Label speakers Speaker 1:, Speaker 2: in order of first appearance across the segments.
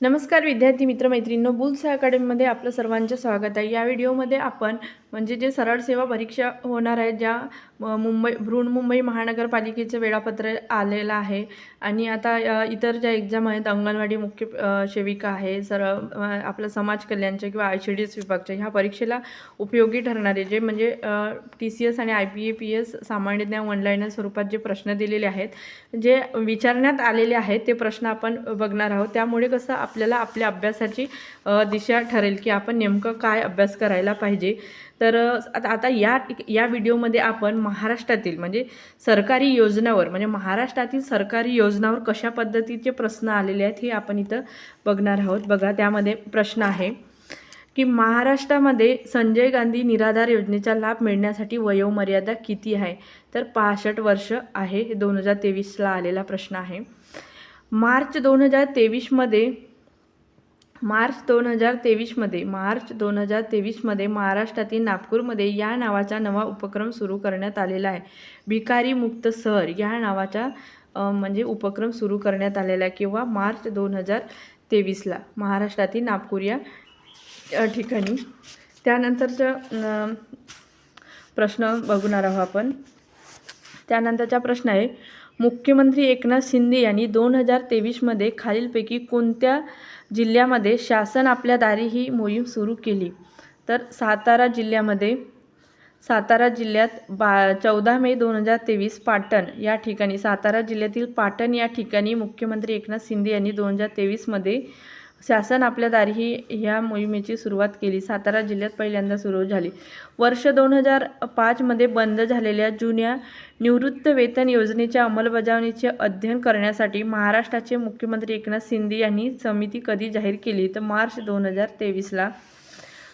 Speaker 1: नमस्कार विद्यार्थी मित्र मैत्रिणींनो बुल्स अकॅडमीमध्ये आपलं सर्वांचं स्वागत आहे. या व्हिडिओमध्ये आपण म्हणजे जे सरळ सेवा परीक्षा होणार आहेत ज्या म- मुंबई बृहन्मुंबई महानगरपालिकेचं वेळापत्र आलेलं आहे. आणि आता इतर ज्या एक्झाम आहेत अंगणवाडी मुख्य सेविका आहे सर आपलं समाज कल्याणच्या किंवा आय सी डी एस विभागच्या ह्या परीक्षेला उपयोगी ठरणारे जे म्हणजे टी सी एस आणि I P A P S सामान्य ज्ञान ऑनलाईन स्वरूपात जे प्रश्न दिलेले आहेत जे विचारण्यात आलेले आहेत ते प्रश्न आपण बघणार आहोत. त्यामुळे कसं आपल्याला आपल्या अभ्यासाची दिशा ठरेल की आपण नेमकं काय अभ्यास करायला पाहिजे. तर आता आता या या व्हिडिओमध्ये आपण महाराष्ट्रातील म्हणजे सरकारी योजनावर म्हणजे महाराष्ट्रातील सरकारी योजनावर कशा पद्धतीचे प्रश्न आलेले आहेत हे आपण इथं बघणार आहोत. बघा त्यामध्ये प्रश्न आहे की महाराष्ट्रामध्ये संजय गांधी निराधार योजनेचा लाभ मिळण्यासाठी वयोमर्यादा किती आहे? तर पासष्ट वर्ष आहे हे दोन हजार तेवीसला आलेला प्रश्न आहे. मार्च दोन हजार तेवीसमध्ये मार्च दोन हजार तेवीसमध्ये मार्च दोन हजार तेवीसमध्ये महाराष्ट्रातील नागपूरमध्ये या नावाचा नवा उपक्रम सुरू करण्यात आलेला आहे. भिकारी मुक्त शहर या नावाचा म्हणजे उपक्रम सुरू करण्यात आलेला आहे किंवा मार्च दोन हजार तेवीसला महाराष्ट्रातील नागपूर या ठिकाणी. त्यानंतरचं प्रश्न बघणार आहोत आपण. त्यानंतरचा प्रश्न आहे मुख्यमंत्री एकनाथ शिंदे यांनी दोन हजार तेवीसमध्ये खालीलपैकी कोणत्या जिल्ह्यामध्ये शासन आपल्या दारी ही मोहीम सुरू केली. तर सातारा जिल्ह्यामध्ये सातारा जिल्ह्यात बा चौदा मे दोन हजार तेवीस पाटण या ठिकाणी सातारा जिल्ह्यातील पाटण या ठिकाणी मुख्यमंत्री एकनाथ शिंदे यांनी दोन हजार तेवीसमध्ये शासन आपल्या दारी ही ह्या मोहिमेची सुरुवात केली. सातारा जिल्ह्यात पहिल्यांदा सुरू झाली. वर्ष दोन हजार पाचमध्ये बंद झालेल्या जुन्या निवृत्त वेतन योजनेच्या अंमलबजावणीचे अध्ययन करण्यासाठी महाराष्ट्राचे मुख्यमंत्री एकनाथ शिंदे यांनी समिती कधी जाहीर केली? तर मार्च दोन हजार तेवीसला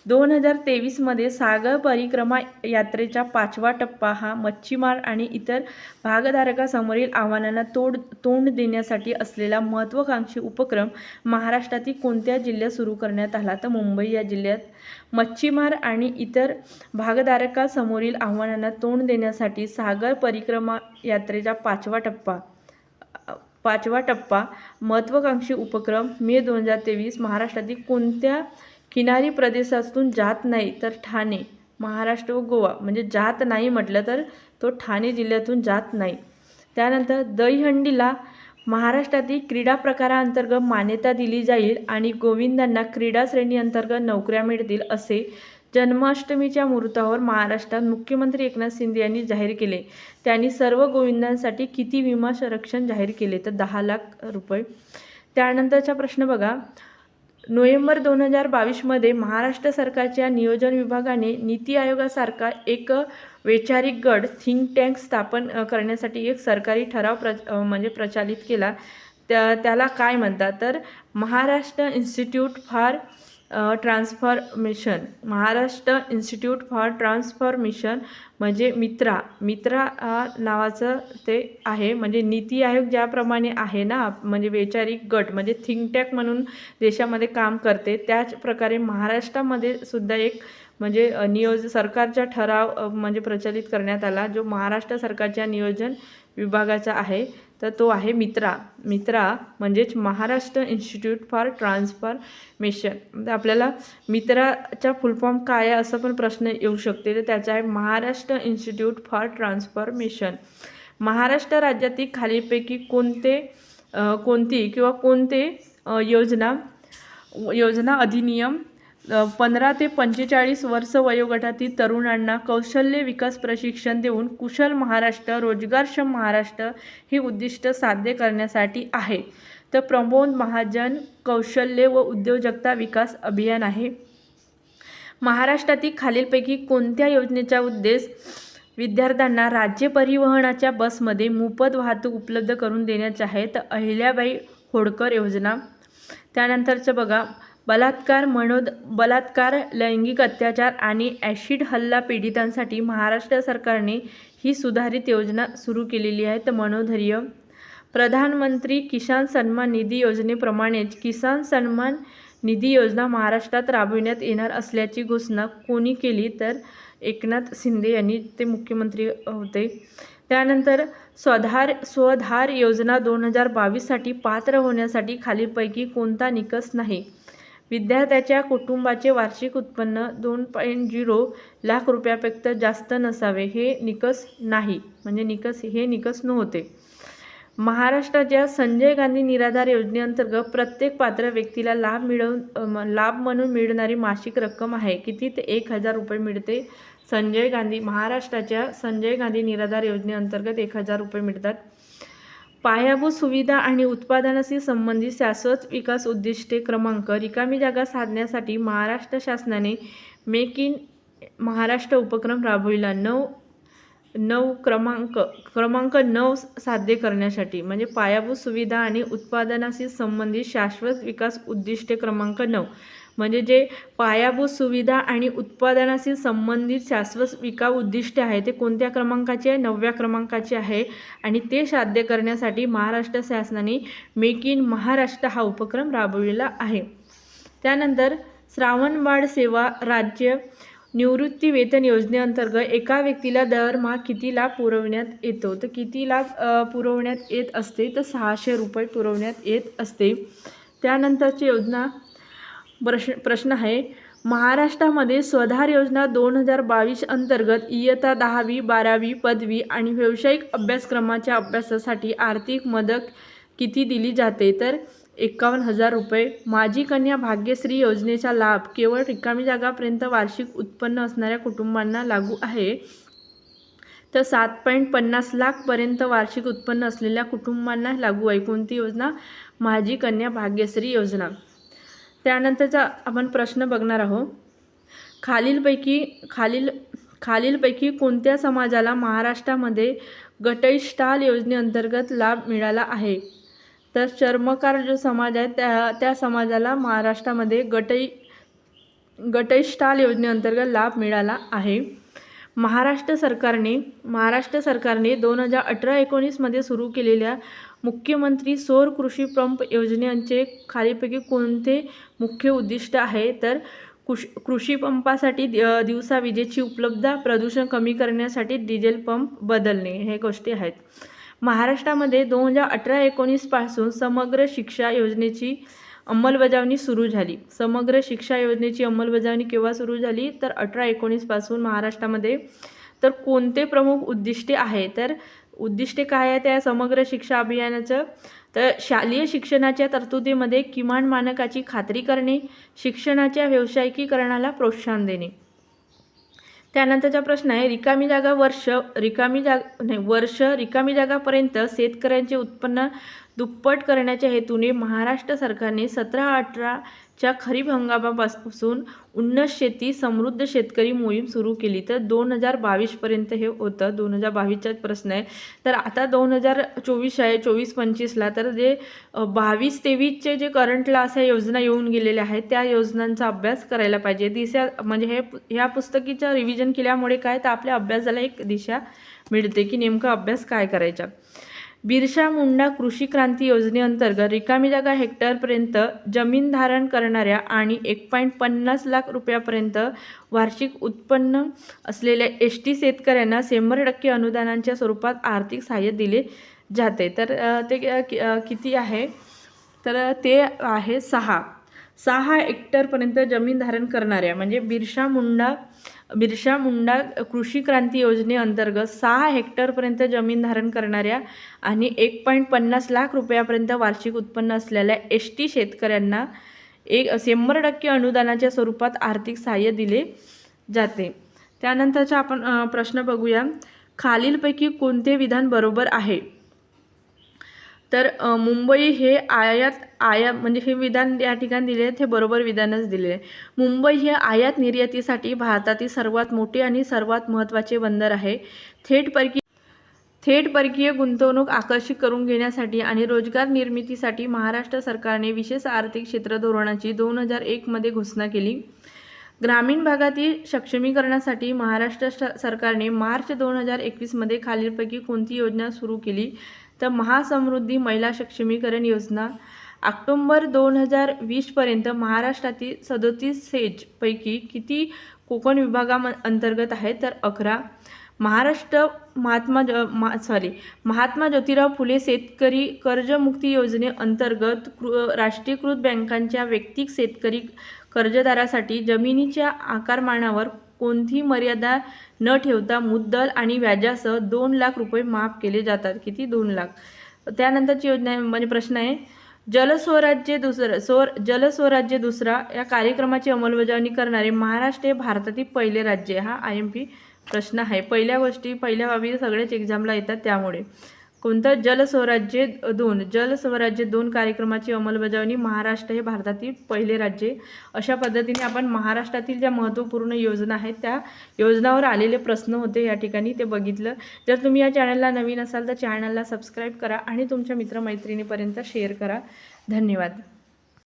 Speaker 1: दोन हजार तेवीसमध्ये सागर परिक्रमा यात्रेचा पाचवा टप्पा हा मच्छीमार आणि इतर भागधारकासमोरील आव्हानांना तोड तोंड देण्यासाठी असलेला महत्त्वाकांक्षी उपक्रम महाराष्ट्रातील कोणत्या जिल्ह्यात सुरू करण्यात आला? तर मुंबई या जिल्ह्यात मच्छीमार आणि इतर भागधारकासमोरील आव्हानांना तोंड देण्यासाठी सागर परिक्रमा यात्रेचा पाचवा टप्पा पाचवा टप्पा महत्त्वाकांक्षी उपक्रम मे दोन हजार तेवीस महाराष्ट्रातील कोणत्या किनारी प्रदेशातून जात नाही तर ठाणे महाराष्ट्र व गोवा म्हणजे जात नाही म्हटलं तर तो ठाणे जिल्ह्यातून जात नाही. त्यानंतर दहीहंडीला महाराष्ट्रातील क्रीडा प्रकाराअंतर्गत मान्यता दिली जाईल आणि गोविंदांना क्रीडा श्रेणीअंतर्गत नोकऱ्या मिळतील असे जन्माष्टमीच्या मुहूर्तावर महाराष्ट्रात मुख्यमंत्री एकनाथ शिंदे यांनी जाहीर केले. त्यांनी सर्व गोविंदांसाठी किती विमा संरक्षण जाहीर केले? तर दहा लाख रुपये. त्यानंतरचा प्रश्न बघा. नोव्हेंबर दोन हजार बावीसमध्ये महाराष्ट्र सरकारच्या नियोजन विभागाने नीती आयोगासारखा एक वैचारिक गट थिंक टँक स्थापन करण्यासाठी एक सरकारी ठराव प्र म्हणजे प्रचालित केला. त्या त्याला काय म्हणतात? तर Maharashtra Institute for Transformation Maharashtra Institute for Transformation म्हणजे मित्रा. मित्रा नावाचं ते आहे. म्हणजे नीती आयोग ज्याप्रमाणे आहे ना म्हणजे वैचारिक गट म्हणजे थिंकटॅक म्हणून देशामध्ये काम करते. त्याच प्रकारे महाराष्ट्रामध्ये सुद्धा एक म्हणजे नियोज सरकारचा ठराव म्हणजे प्रचलित करण्यात आला जो महाराष्ट्र सरकारच्या नियोजन विभागाचा आहे. तर तो आहे मित्रा. मित्रा म्हणजेच महाराष्ट्र इन्स्टिट्यूट फॉर ट्रान्सफॉर्मेशन तर आपल्याला मित्राचा फुलफॉर्म काय आहे असं पण प्रश्न येऊ शकते. तर त्याचा आहे Maharashtra Institute for Transformation Maharashtra राज्यातील खालीपैकी कोणते कोणती किंवा कोणते योजना योजना अधिनियम पंधरा ते पंचेचाळीस वर्ष वयोगटातील तरुणांना कौशल्य विकास प्रशिक्षण देऊन कुशल महाराष्ट्र रोजगारक्षम महाराष्ट्र हे उद्दिष्ट साध्य करण्यासाठी आहे. तर प्रमोद महाजन कौशल्य व उद्योजकता विकास अभियान आहे. महाराष्ट्रातील खालीलपैकी कोणत्या योजनेचा उद्देश विद्यार्थ्यांना राज्य परिवहनाच्या बसमध्ये मोफत वाहतूक उपलब्ध करून देण्याचे आहे? तर अहिल्याबाई होडकर योजना. त्यानंतरचं बघा बलात्कार मनोद बलात्कार लैंगिक अत्याचार आणि ॲशिड हल्ला पीडितांसाठी महाराष्ट्र सरकारने ही सुधारित योजना सुरू केलेली आहे. तर मनोधैर्य प्रधानमंत्री किसान सन्मान निधी योजनेप्रमाणेच किसान सन्मान निधी योजना महाराष्ट्रात राबविण्यात येणार असल्याची घोषणा कोणी केली तर एकनाथ शिंदे यांनी ते मुख्यमंत्री होते. त्यानंतर स्वधार स्वधार योजना दोन हजार बावीससाठी पात्र होण्यासाठी खालीलपैकी कोणता निकष नाही? विद्यार्थ्याच्या कुटुंबाचे वार्षिक उत्पन्न दोन पॉईंट झिरो लाख रुपयापेक्षा जास्त नसावे हे निकष नाही. म्हणजे निकष हे निकष नव्हते. महाराष्ट्राच्या संजय गांधी निराधार योजनेअंतर्गत प्रत्येक पात्र व्यक्तीला लाभ मिळवून लाभ म्हणून मिळणारी मासिक रक्कम आहे. किती? ते एक हजार रुपये मिळते. संजय गांधी महाराष्ट्राच्या संजय गांधी निराधार योजनेअंतर्गत एक हजार रुपये मिळतात. पायाभूत सुविधा आणि उत्पादनाशी संबंधित शाश्वत विकास उद्दिष्टे क्रमांक रिकामी जागा साधण्यासाठी महाराष्ट्र शासनाने मेक इन महाराष्ट्र उपक्रम राबविला. नऊ नऊ क्रमांक क्रमांक नऊ साध्य करण्यासाठी म्हणजे पायाभूत सुविधा आणि उत्पादनाशी संबंधित शाश्वत विकास उद्दिष्टे क्रमांक नऊ. म्हणजे जे पायाभूत सुविधा आणि उत्पादनाशी संबंधित शाश्वत विकास उद्दिष्टे आहे ते कोणत्या क्रमांकाचे आहे? नवव्या क्रमांकाचे आहे. आणि ते साध्य करण्यासाठी महाराष्ट्र शासनाने मेक इन महाराष्ट्र हा उपक्रम राबविलेला आहे. त्यानंतर श्रावणबाळ सेवा राज्य निवृत्ती वेतन योजनेअंतर्गत एका व्यक्तीला दरमहा किती लाभ पुरवण्यात येतो? तर किती लाभ पुरवण्यात येत असते? तर सहाशे रुपये पुरवण्यात येत असते. त्यानंतरची योजना प्रश्न प्रश्न आहे. महाराष्ट्रामध्ये स्वधार योजना दोन हजार बावीस अंतर्गत इयत्ता दहावी बारावी पदवी आणि व्यावसायिक अभ्यासक्रमाच्या अभ्यासासाठी आर्थिक मदत किती दिली जाते? तर एकावन्न हजार रुपये. माझी कन्या भाग्यश्री योजनेचा लाभ केवळ रिकामी जागापर्यंत वार्षिक उत्पन्न असणाऱ्या कुटुंबांना लागू आहे. तर सात पॉईंट पन्नास लाखपर्यंत वार्षिक उत्पन्न असलेल्या कुटुंबांना लागू आहे. कोणती योजना? माझी कन्या भाग्यश्री योजना. त्यानंतरचा आपण प्रश्न बघणार आहोत. खालीलपैकी खालील खालीलपैकी कोणत्या समाजाला महाराष्ट्रामध्ये गटईष्टाल योजनेअंतर्गत लाभ मिळाला आहे? तर चर्मकार जो समाज आहे त्या त्या समाजाला महाराष्ट्रामध्ये गटई गटईष्टाल योजनेअंतर्गत लाभ मिळाला आहे. महाराष्ट्र सरकारने महाराष्ट्र सरकारने दोन हजार अठरा एकोणीसमध्ये सुरू केलेल्या मुख्यमंत्री सौर कृषी पंप योजनेचे खालीपैकी कोणते मुख्य उद्दिष्ट आहे? तर कुश कृषी पंपासाठी दिवसा विजेची उपलब्धता प्रदूषण कमी करण्यासाठी डिझेल पंप बदलणे हे गोष्टी आहेत. महाराष्ट्रामध्ये दोन हजार अठरा एकोणीसपासून समग्र शिक्षा योजनेची अंमलबजावणी सुरू झाली. समग्र शिक्षा योजनेची अंमलबजावणी केव्हा सुरू झाली? तर अठरा एकोणीसपासून महाराष्ट्रामध्ये. तर कोणते प्रमुख उद्दिष्टे आहे? तर उद्दिष्टे काय आहे त्या समग्र शिक्षा अभियानाचं? तर शालेय शिक्षणाच्या तरतुदीमध्ये किमान मानकाची खात्री करणे शिक्षणाच्या व्यावसायिकीकरणाला प्रोत्साहन देणे. त्यानंतरचा प्रश्न आहे रिकामी जागा वर्ष रिकामी जागा नाही वर्ष रिकामी जागापर्यंत शेतकऱ्यांचे उत्पन्न दुप्पट करण्याच्या हेतूने महाराष्ट्र सरकारने सतरा अठरा च्या खरीप हंगामापासून उन्नत शेती समृद्ध शेतकरी मोहीम सुरू केली. तर दोन हजार बावीसपर्यंत हे होतं. दोन हजार बावीसचाच प्रश्न आहे. तर आता दोन हजार चोवीस आहे. चोवीस पंचवीसला तर जे बावीस तेवीसचे जे करंटला अशा योजना येऊन गेलेल्या आहेत त्या योजनांचा अभ्यास करायला पाहिजे. दिशा म्हणजे हे ह्या पुस्तकीचं रिव्हिजन केल्यामुळे काय? तर आपल्या अभ्यासाला एक दिशा मिळते की नेमका अभ्यास काय करायचा? बिरसा मुंडा कृषी क्रांती योजनेअंतर्गत रिकामी जागा हेक्टरपर्यंत जमीन धारण करणाऱ्या आणि एक पॉईंट पन्नास लाख रुपयापर्यंत वार्षिक उत्पन्न असलेल्या एस टी शेतकऱ्यांना शंभर टक्के अनुदानांच्या स्वरूपात आर्थिक सहाय्य दिले जाते. तर ते किती आहे? तर ते आहे सहा. सहा हेक्टरपर्यंत जमीन धारण करणाऱ्या म्हणजे बिरसा मुंडा बिरसा मुंडा कृषी क्रांती योजनेअंतर्गत सहा हेक्टरपर्यंत जमीन धारण करणाऱ्या आणि एक पॉईंट पन्नास लाख रुपयापर्यंत वार्षिक उत्पन्न असलेल्या एस टी शेतकऱ्यांना एक शंभर टक्के अनुदानाच्या स्वरूपात आर्थिक सहाय्य दिले जाते. त्यानंतरचा आपण प्रश्न बघूया. खालीलपैकी कोणते विधान बरोबर आहे? तर मुंबई हे आयात आयात म्हणजे हे विधान या ठिकाणी दिले आहेत हे बरोबर विधानच दिले आहे मुंबई हे आयात निर्यातीसाठी भारतातील सर्वात मोठे आणि सर्वात महत्त्वाचे बंदर आहे. थेट परकीय थेट परकीय गुंतवणूक आकर्षित करून घेण्यासाठी आणि रोजगार निर्मितीसाठी महाराष्ट्र सरकारने विशेष आर्थिक क्षेत्र धोरणाची दोन हजार एकमध्ये घोषणा केली. ग्रामीण भागातील सक्षमीकरणासाठी महाराष्ट्र सरकारने मार्च दोन हजार एकवीसमध्ये खालीलपैकी कोणती योजना सुरू केली? तर महासमृद्धी महिला सक्षमीकरण योजना ऑक्टोंबर दोन हजार वीसपर्यंत महाराष्ट्रातील सदोतीस सेजपैकी किती कोकण विभागाम अंतर्गत आहेत? तर अकरा. महाराष्ट्र महात्मा ज मा सॉरी महात्मा ज्योतिराव फुले शेतकरी कर्जमुक्ती योजनेअंतर्गत कृ राष्ट्रीयकृत बँकांच्या वैयक्तिक शेतकरी कर्जदारासाठी जमिनीच्या आकारमानावर कोणतीही मर्यादा न ठेवता मुद्दल आणि व्याजासह दोन लाख रुपये माफ केले जातात? किती? दोन लाख. त्यानंतरची योजना आहे म्हणजे प्रश्न आहे जलस्वराज्य दुसरं स्वर जलस्वराज्य दुसरा या कार्यक्रमाची अंमलबजावणी करणारे महाराष्ट्र हे भारतातील पहिले राज्य हा आय एम पी प्रश्न आहे. पहिल्या गोष्टी पहिल्या बाबी सगळ्याच एक्झामला येतात त्यामुळे. कोणतं जलस्वराज्य दोन जलस्वराज्य दोन कार्यक्रमाची अंमलबजावणी महाराष्ट्र हे भारतातील पहिले राज्य अशा पद्धतीने आपण महाराष्ट्रातील ज्या महत्त्वपूर्ण योजना आहेत त्या योजनावर आलेले प्रश्न होते या ठिकाणी ते बघितलं. जर तुम्ही या चॅनलला नवीन असाल तर चॅनलला सबस्क्राईब करा आणि तुमच्या मित्रमैत्रिणीपर्यंत शेअर करा. धन्यवाद.